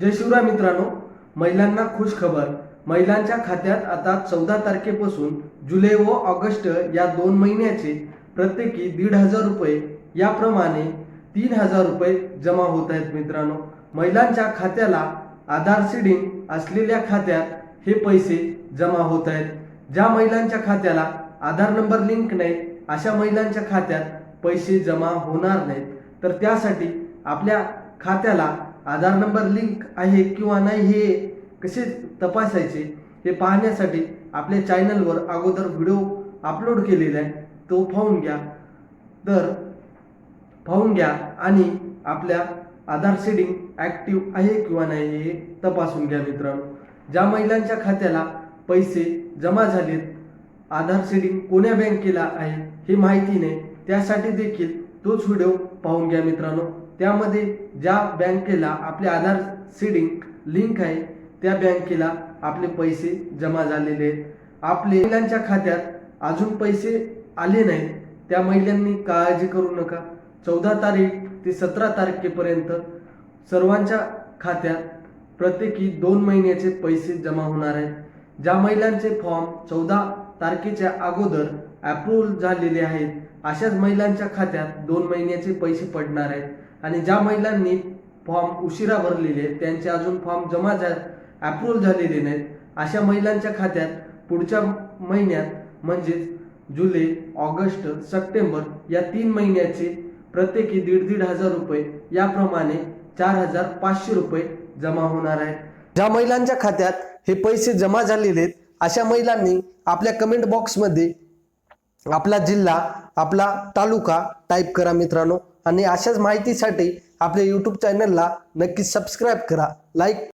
जय शिवराय मित्रांनो महिलांना खुश खबर. महिलांच्या खात्यात आता चौदा तारखेपासून जुलै व ऑगस्ट या दोन महिन्याचे प्रत्येकी दीड हजार रुपये याप्रमाणे तीन हजार रुपये जमा होत आहेत मित्रांनो. महिलांच्या खात्याला आधार सीडिंग असलेल्या खात्यात हे पैसे जमा होत आहेत. ज्या महिलांच्या खात्याला आधार नंबर लिंक नाही अशा महिलांच्या खात्यात पैसे जमा होणार नाहीत. तर त्यासाठी आपल्या खात्याला आधार नंबर लिंक आहे किंवा नाही हे कसे तपासायचे हे पाहण्यासाठी आपल्या चॅनलवर अगोदर व्हिडिओ अपलोड केलेला आहे. तो पाहून घ्या. तर पाहून घ्या आणि आपल्या आधार शेडिंग ॲक्टिव्ह आहे किंवा नाही हे तपासून घ्या मित्रांनो. ज्या महिलांच्या खात्याला पैसे जमा झालेत आधार शेडिंग कोण्या बँकेला आहे हे माहिती नाही त्यासाठी देखील तोच व्हिडिओ पाहून घ्या मित्रांनो. त्यामध्ये ज्या बँकेला आपले आधार सीडिंग लिंक आहे त्या बँकेला आपले पैसे जमा झालेले आहेत. आपले महिलांच्या खात्यात अजून पैसे आले नाहीत. त्या महिलांनी काळजी करू नका. चौदा तारीख ते सतरा तारखेपर्यंत सर्वांच्या खात्यात प्रत्येकी दोन महिन्याचे पैसे जमा होणार आहेत. ज्या महिलांचे फॉर्म चौदा तारखेच्या अगोदर अप्रूव्हल झालेले आहेत अशाच महिलांच्या खात्यात दोन महिन्याचे पैसे पडणार आहेत. आणि ज्या महिलांनी फॉर्म उशिरा भरलेले आहेत त्यांचे अजून फॉर्म जमा झा अप्रूव्हल झालेले नाहीत अशा महिलांच्या खात्यात पुढच्या महिन्यात म्हणजेच जुलै ऑगस्ट सप्टेंबर या तीन महिन्याचे प्रत्येकी दीड दीड हजार रुपये याप्रमाणे चार हजार पाचशे रुपये जमा होणार आहेत. ज्या महिलांच्या खात्यात हे पैसे जमा झालेले आहेत अशा महिलांनी आपल्या कमेंट बॉक्समध्ये आपला जिल्हा आपला तालुका टाईप करा मित्रांनो. आणि अशाच माहितीसाठी आपल्या यूट्यूब चॅनलला नक्की सबस्क्राईब करा. लाईक